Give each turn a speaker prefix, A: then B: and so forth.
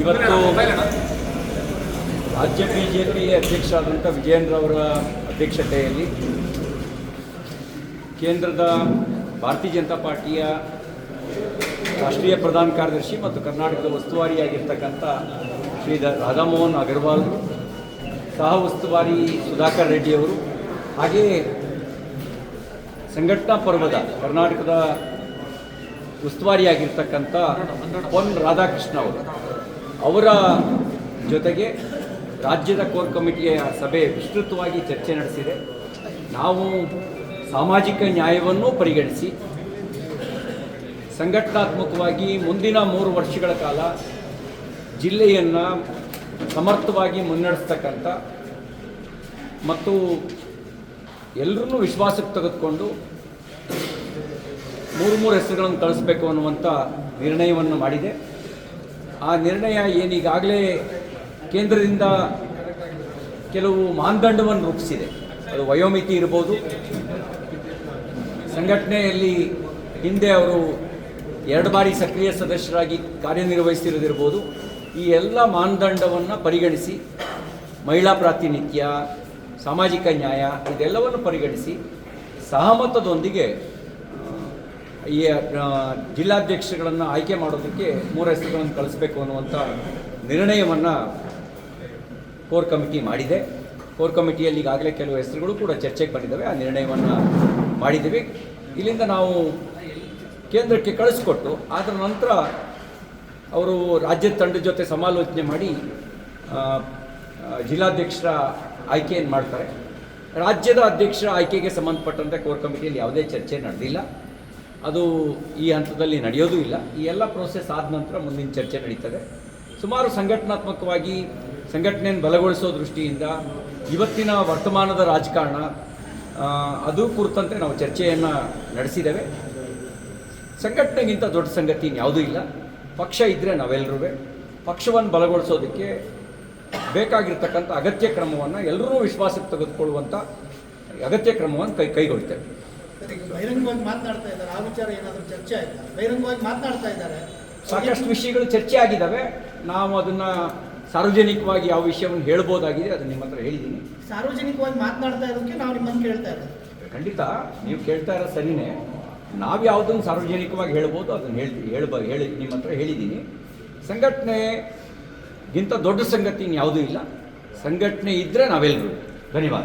A: ಇವತ್ತು ರಾಜ್ಯ B J P ಅಧ್ಯಕ್ಷರಾದಂಥ ವಿಜಯೇಂದ್ರ ಅವರ ಅಧ್ಯಕ್ಷತೆಯಲ್ಲಿ ಕೇಂದ್ರದ ಭಾರತೀಯ ಜನತಾ ಪಾರ್ಟಿಯ ರಾಷ್ಟ್ರೀಯ ಪ್ರಧಾನ ಕಾರ್ಯದರ್ಶಿ ಮತ್ತು ಕರ್ನಾಟಕದ ಉಸ್ತುವಾರಿಯಾಗಿರ್ತಕ್ಕಂಥ ಶ್ರೀ ರಾಧಾಮೋಹನ್ ಅಗರ್ವಾಲ್, ಸಹ ಉಸ್ತುವಾರಿ ಸುಧಾಕರ್ ರೆಡ್ಡಿಯವರು ಹಾಗೆಯೇ ಸಂಘಟನಾ ಪರ್ವದ ಕರ್ನಾಟಕದ ಉಸ್ತುವಾರಿಯಾಗಿರ್ತಕ್ಕಂಥ ಪೊನ್ ರಾಧಾಕೃಷ್ಣ ಅವರು. ಅವರ ಜೊತೆಗೆ ರಾಜ್ಯದ ಕೋರ್ ಕಮಿಟಿಯ ಸಭೆ ವಿಸ್ತೃತವಾಗಿ ಚರ್ಚೆ ನಡೆಸಿದೆ. ನಾವು ಸಾಮಾಜಿಕ ನ್ಯಾಯವನ್ನು ಪರಿಗಣಿಸಿ, ಸಂಘಟನಾತ್ಮಕವಾಗಿ ಮುಂದಿನ ಮೂರು ವರ್ಷಗಳ ಕಾಲ ಜಿಲ್ಲೆಯನ್ನು ಸಮರ್ಥವಾಗಿ ಮುನ್ನಡೆಸ್ತಕ್ಕಂಥ ಮತ್ತು ಎಲ್ಲರನ್ನೂ ವಿಶ್ವಾಸಕ್ಕೆ ತೆಗೆದುಕೊಂಡು ಮೂರು ಮೂರು ಹೆಸರುಗಳನ್ನು ಕಳಿಸ್ಬೇಕು ಅನ್ನುವಂಥ ನಿರ್ಣಯವನ್ನು ಮಾಡಿದೆ. ಆ ನಿರ್ಣಯ ಏನೀಗಾಗಲೇ ಕೇಂದ್ರದಿಂದ ಕೆಲವು ಮಾನದಂಡವನ್ನು ರೂಪಿಸಿದೆ. ಅದು ವಯೋಮಿತಿ ಇರ್ಬೋದು. ಸಂಘಟನೆಯಲ್ಲಿ ಹಿಂದೆ ಅವರು ಎರಡು ಬಾರಿ ಸಕ್ರಿಯ ಸದಸ್ಯರಾಗಿ ಕಾರ್ಯನಿರ್ವಹಿಸಿರೋದಿರ್ಬೋದು. ಈ ಎಲ್ಲ ಮಾನದಂಡವನ್ನು ಪರಿಗಣಿಸಿ ಮಹಿಳಾ ಪ್ರಾತಿನಿಧ್ಯ, ಸಾಮಾಜಿಕ ನ್ಯಾಯ, ಇದೆಲ್ಲವನ್ನು ಪರಿಗಣಿಸಿ ಸಹಮತದೊಂದಿಗೆ ಈ ಜಿಲ್ಲಾಧ್ಯಕ್ಷಗಳನ್ನು ಆಯ್ಕೆ ಮಾಡೋದಕ್ಕೆ ಮೂರು ಹೆಸರುಗಳನ್ನು ಕಳಿಸ್ಬೇಕು ಅನ್ನುವಂಥ ನಿರ್ಣಯವನ್ನು ಕೋರ್ ಕಮಿಟಿ ಮಾಡಿದೆ. ಕೋರ್ ಕಮಿಟಿಯಲ್ಲಿ ಈಗಾಗಲೇ ಕೆಲವು ಹೆಸರುಗಳು ಕೂಡ ಚರ್ಚೆಗೆ ಬಂದಿದ್ದಾವೆ. ಆ ನಿರ್ಣಯವನ್ನು ಮಾಡಿದ್ದೀವಿ. ಇಲ್ಲಿಂದ ನಾವು ಕೇಂದ್ರಕ್ಕೆ ಕಳಿಸ್ಕೊಟ್ಟು ಅದರ ನಂತರ ಅವರು ರಾಜ್ಯದ ತಂಡದ ಜೊತೆ ಸಮಾಲೋಚನೆ ಮಾಡಿ ಜಿಲ್ಲಾಧ್ಯಕ್ಷರ ಆಯ್ಕೆಯನ್ನು ಮಾಡ್ತಾರೆ. ರಾಜ್ಯದ ಅಧ್ಯಕ್ಷರ ಆಯ್ಕೆಗೆ ಸಂಬಂಧಪಟ್ಟಂತೆ ಕೋರ್ ಕಮಿಟಿಯಲ್ಲಿ ಯಾವುದೇ ಚರ್ಚೆ ನಡೆದಿಲ್ಲ. ಅದು ಈ ಹಂತದಲ್ಲಿ ನಡೆಯೋದೂ ಇಲ್ಲ. ಈ ಎಲ್ಲ ಪ್ರೋಸೆಸ್ ಆದ ನಂತರ ಮುಂದಿನ ಚರ್ಚೆ ನಡೀತದೆ. ಸುಮಾರು ಸಂಘಟನಾತ್ಮಕವಾಗಿ ಸಂಘಟನೆಯನ್ನು ಬಲಗೊಳಿಸೋ ದೃಷ್ಟಿಯಿಂದ ಇವತ್ತಿನ ವರ್ತಮಾನದ ರಾಜಕಾರಣ ಅದು ಕುರಿತಂತೆ ನಾವು ಚರ್ಚೆಯನ್ನು ನಡೆಸಿದ್ದೇವೆ. ಸಂಘಟನೆಗಿಂತ ದೊಡ್ಡ ಸಂಗತಿ ಯಾವುದೂ ಇಲ್ಲ. ಪಕ್ಷ ಇದ್ದರೆ ನಾವೆಲ್ಲರೂ ಪಕ್ಷವನ್ನು ಬಲಗೊಳಿಸೋದಕ್ಕೆ ಬೇಕಾಗಿರ್ತಕ್ಕಂಥ ಅಗತ್ಯ ಕ್ರಮವನ್ನು ಎಲ್ಲರೂ ವಿಶ್ವಾಸಕ್ಕೆ ತೆಗೆದುಕೊಳ್ಳುವಂಥ ಅಗತ್ಯ ಕ್ರಮವನ್ನು ಕೈ, ಕೈಗೊಳ್ತೇವೆ.
B: ಬಹಿರಂಗವಾಗಿ ಮಾತನಾಡ್ತಾ ಇದ್ದಾರೆ. ಆ ವಿಚಾರ ಏನಾದರೂ ಚರ್ಚೆ ಆಯ್ತಾ? ಬಹಿರಂಗವಾಗಿ ಮಾತನಾಡ್ತಾ ಇದ್ದಾರೆ.
A: ಸಾಕಷ್ಟು ವಿಷಯಗಳು ಚರ್ಚೆ ಆಗಿದ್ದಾವೆ. ನಾವು ಅದನ್ನ ಸಾರ್ವಜನಿಕವಾಗಿ ಯಾವ ವಿಷಯವನ್ನು ಹೇಳ್ಬೋದಾಗಿದೆ ಅದು ನಿಮ್ಮ ಹತ್ರ ಹೇಳಿದ್ದೀನಿ.
B: ಸಾರ್ವಜನಿಕವಾಗಿ ಮಾತನಾಡ್ತಾ ಇರೋದಕ್ಕೆ ನಾವು ನಿಮ್ಮನ್ನು ಕೇಳ್ತಾ ಇರೋದು.
A: ಖಂಡಿತ ನೀವು ಕೇಳ್ತಾ ಇರೋ ಸರಿನೇ. ನಾವು ಯಾವುದನ್ನು ಸಾರ್ವಜನಿಕವಾಗಿ ಹೇಳ್ಬೋದು ಅದನ್ನು ಹೇಳ್ತೀವಿ ಹೇಳ್ಬ ಹೇಳಿ ನಿಮ್ಮ ಹತ್ರ ಹೇಳಿದ್ದೀನಿ. ಸಂಘಟನೆಗಿಂತ ದೊಡ್ಡ ಸಂಗತಿ ಯಾವುದೂ ಇಲ್ಲ. ಸಂಘಟನೆ ಇದ್ದರೆ ನಾವೆಲ್ಲರೂ ಧನ್ಯವಾದ.